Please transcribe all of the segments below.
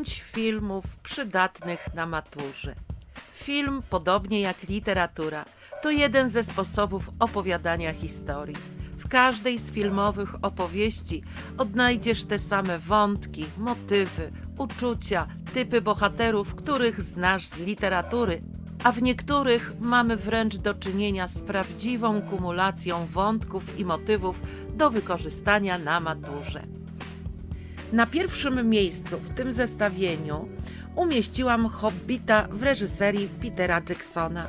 pięć filmów przydatnych na maturze. Film, podobnie jak literatura, to jeden ze sposobów opowiadania historii. W każdej z filmowych opowieści odnajdziesz te same wątki, motywy, uczucia, typy bohaterów, których znasz z literatury, a w niektórych mamy wręcz do czynienia z prawdziwą kumulacją wątków i motywów do wykorzystania na maturze. Na pierwszym miejscu w tym zestawieniu umieściłam Hobbita w reżyserii Petera Jacksona.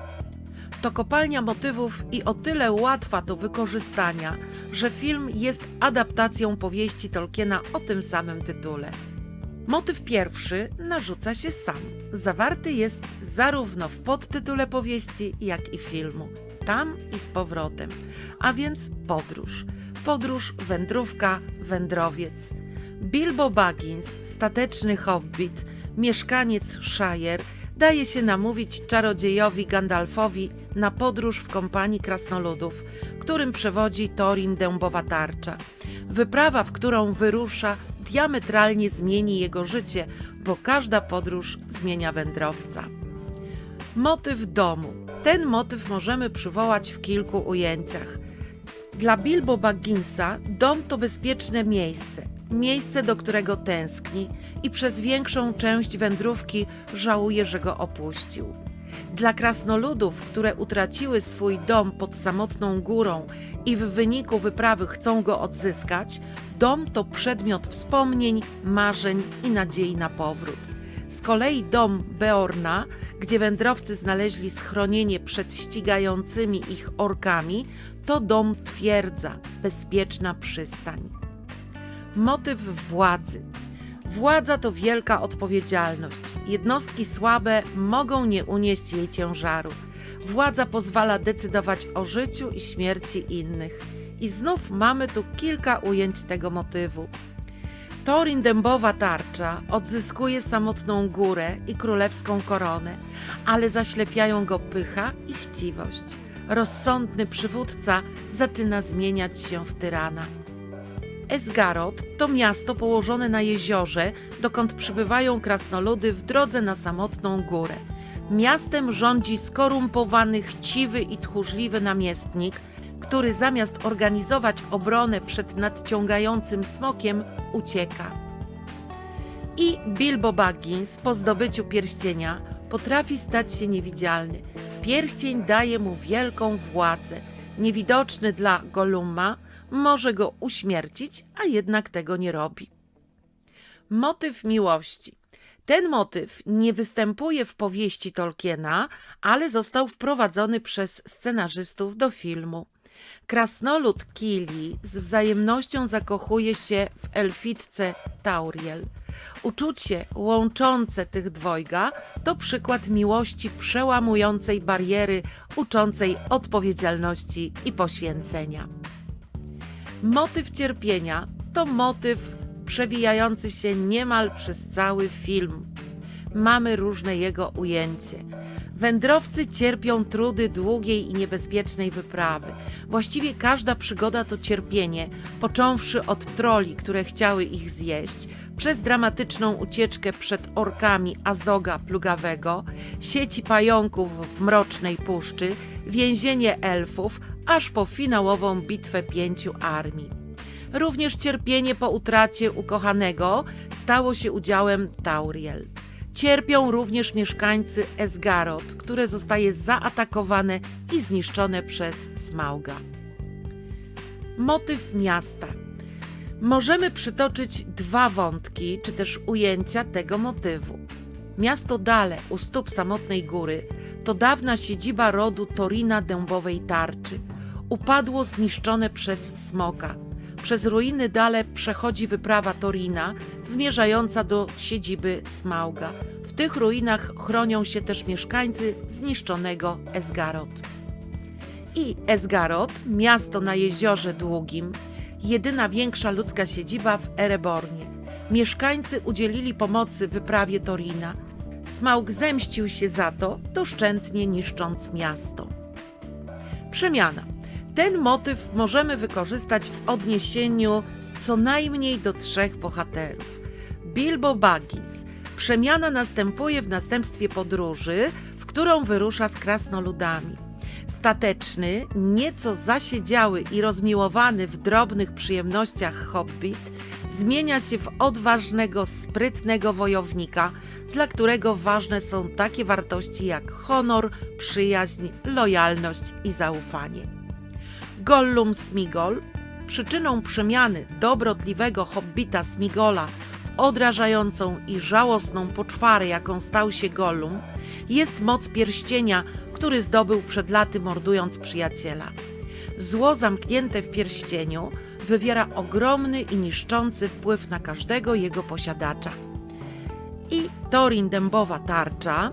To kopalnia motywów i o tyle łatwa do wykorzystania, że film jest adaptacją powieści Tolkiena o tym samym tytule. Motyw pierwszy narzuca się sam. Zawarty jest zarówno w podtytule powieści, jak i filmu. Tam i z powrotem. A więc podróż. Podróż, wędrówka, wędrowiec. Bilbo Baggins, stateczny hobbit, mieszkaniec Shire, daje się namówić czarodziejowi Gandalfowi na podróż w kompanii krasnoludów, którym przewodzi Thorin Dębowa Tarcza. Wyprawa, w którą wyrusza, diametralnie zmieni jego życie, bo każda podróż zmienia wędrowca. Motyw domu. Ten motyw możemy przywołać w kilku ujęciach. Dla Bilbo Bagginsa dom to bezpieczne miejsce, miejsce, do którego tęskni i przez większą część wędrówki żałuje, że go opuścił. Dla krasnoludów, które utraciły swój dom pod samotną górą i w wyniku wyprawy chcą go odzyskać, dom to przedmiot wspomnień, marzeń i nadziei na powrót. Z kolei dom Beorna, gdzie wędrowcy znaleźli schronienie przed ścigającymi ich orkami, to dom twierdza, bezpieczna przystań. Motyw władzy. Władza to wielka odpowiedzialność. Jednostki słabe mogą nie unieść jej ciężaru. Władza pozwala decydować o życiu i śmierci innych. I znów mamy tu kilka ujęć tego motywu. Torin dębowa tarcza odzyskuje samotną górę i królewską koronę, ale zaślepiają go pycha i chciwość. Rozsądny przywódca zaczyna zmieniać się w tyrana. Esgarot to miasto położone na jeziorze, dokąd przybywają krasnoludy w drodze na samotną górę. Miastem rządzi skorumpowany, chciwy i tchórzliwy namiestnik, który zamiast organizować obronę przed nadciągającym smokiem, ucieka. I Bilbo Baggins po zdobyciu pierścienia potrafi stać się niewidzialny. Pierścień daje mu wielką władzę. Niewidoczny dla Goluma może go uśmiercić, a jednak tego nie robi. Motyw miłości. Ten motyw nie występuje w powieści Tolkiena, ale został wprowadzony przez scenarzystów do filmu. Krasnolud Kili z wzajemnością zakochuje się w elfitce Tauriel. Uczucie łączące tych dwojga to przykład miłości przełamującej bariery, uczącej odpowiedzialności i poświęcenia. Motyw cierpienia to motyw przewijający się niemal przez cały film. Mamy różne jego ujęcie. Wędrowcy cierpią trudy długiej i niebezpiecznej wyprawy. Właściwie każda przygoda to cierpienie, począwszy od troli, które chciały ich zjeść, przez dramatyczną ucieczkę przed orkami Azoga Plugawego, sieci pająków w mrocznej puszczy, więzienie elfów, aż po finałową bitwę pięciu armii. Również cierpienie po utracie ukochanego stało się udziałem Tauriel. Cierpią również mieszkańcy Esgarot, które zostaje zaatakowane i zniszczone przez Smauga. Motyw miasta. Możemy przytoczyć dwa wątki, czy też ujęcia tego motywu. Miasto Dale u stóp samotnej góry to dawna siedziba rodu Torina Dębowej Tarczy. Upadło zniszczone przez smoka. Przez ruiny Dale przechodzi wyprawa Torina zmierzająca do siedziby Smauga. W tych ruinach chronią się też mieszkańcy zniszczonego Esgarot. I Esgarot, miasto na jeziorze długim, jedyna większa ludzka siedziba w Erebornie. Mieszkańcy udzielili pomocy wyprawie Torina. Smaug zemścił się za to, doszczętnie niszcząc miasto. Przemiana. Ten motyw możemy wykorzystać w odniesieniu co najmniej do trzech bohaterów. Bilbo Baggins, Przemiana następuje w następstwie podróży, w którą wyrusza z krasnoludami. Stateczny, nieco zasiedziały i rozmiłowany w drobnych przyjemnościach hobbit zmienia się w odważnego, sprytnego wojownika, dla którego ważne są takie wartości jak honor, przyjaźń, lojalność i zaufanie. Gollum Smigol, przyczyną przemiany dobrotliwego hobbita Smigola w odrażającą i żałosną poczwarę, jaką stał się Gollum, jest moc pierścienia, który zdobył przed laty mordując przyjaciela. Zło zamknięte w pierścieniu wywiera ogromny i niszczący wpływ na każdego jego posiadacza. I Torin Dębowa Tarcza,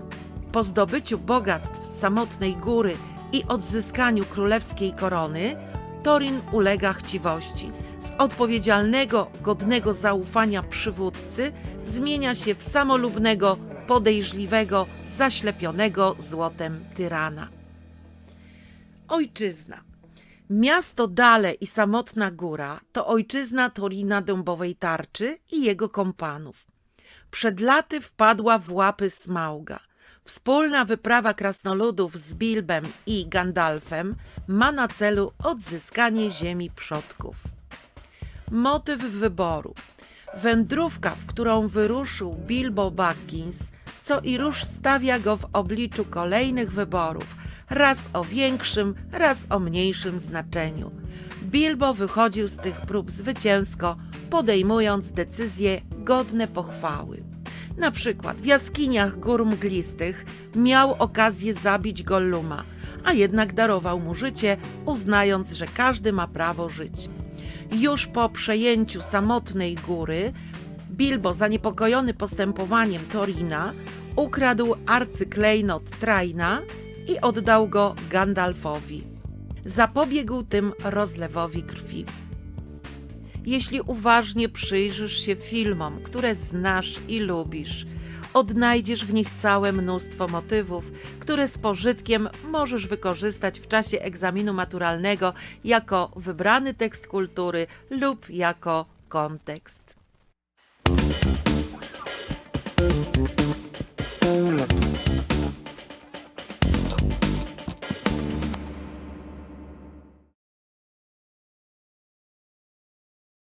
po zdobyciu bogactw samotnej góry i odzyskaniu królewskiej korony, Torin ulega chciwości. Z odpowiedzialnego, godnego zaufania przywódcy zmienia się w samolubnego, podejrzliwego, zaślepionego złotem tyrana. Ojczyzna. Miasto Dale i Samotna Góra to ojczyzna Torina Dębowej Tarczy i jego kompanów. Przed laty wpadła w łapy Smauga. Wspólna wyprawa krasnoludów z Bilbem i Gandalfem ma na celu odzyskanie ziemi przodków. Motyw wyboru. Wędrówka, w którą wyruszył Bilbo Baggins, co i róż stawia go w obliczu kolejnych wyborów, raz o większym, raz o mniejszym znaczeniu. Bilbo wychodził z tych prób zwycięsko, podejmując decyzje godne pochwały. Na przykład w jaskiniach gór mglistych miał okazję zabić Golluma, a jednak darował mu życie, uznając, że każdy ma prawo żyć. Już po przejęciu samotnej góry, Bilbo, zaniepokojony postępowaniem Torina, ukradł arcyklejnot Traina i oddał go Gandalfowi. Zapobiegł tym rozlewowi krwi. Jeśli uważnie przyjrzysz się filmom, które znasz i lubisz, odnajdziesz w nich całe mnóstwo motywów, które z pożytkiem możesz wykorzystać w czasie egzaminu maturalnego jako wybrany tekst kultury lub jako kontekst.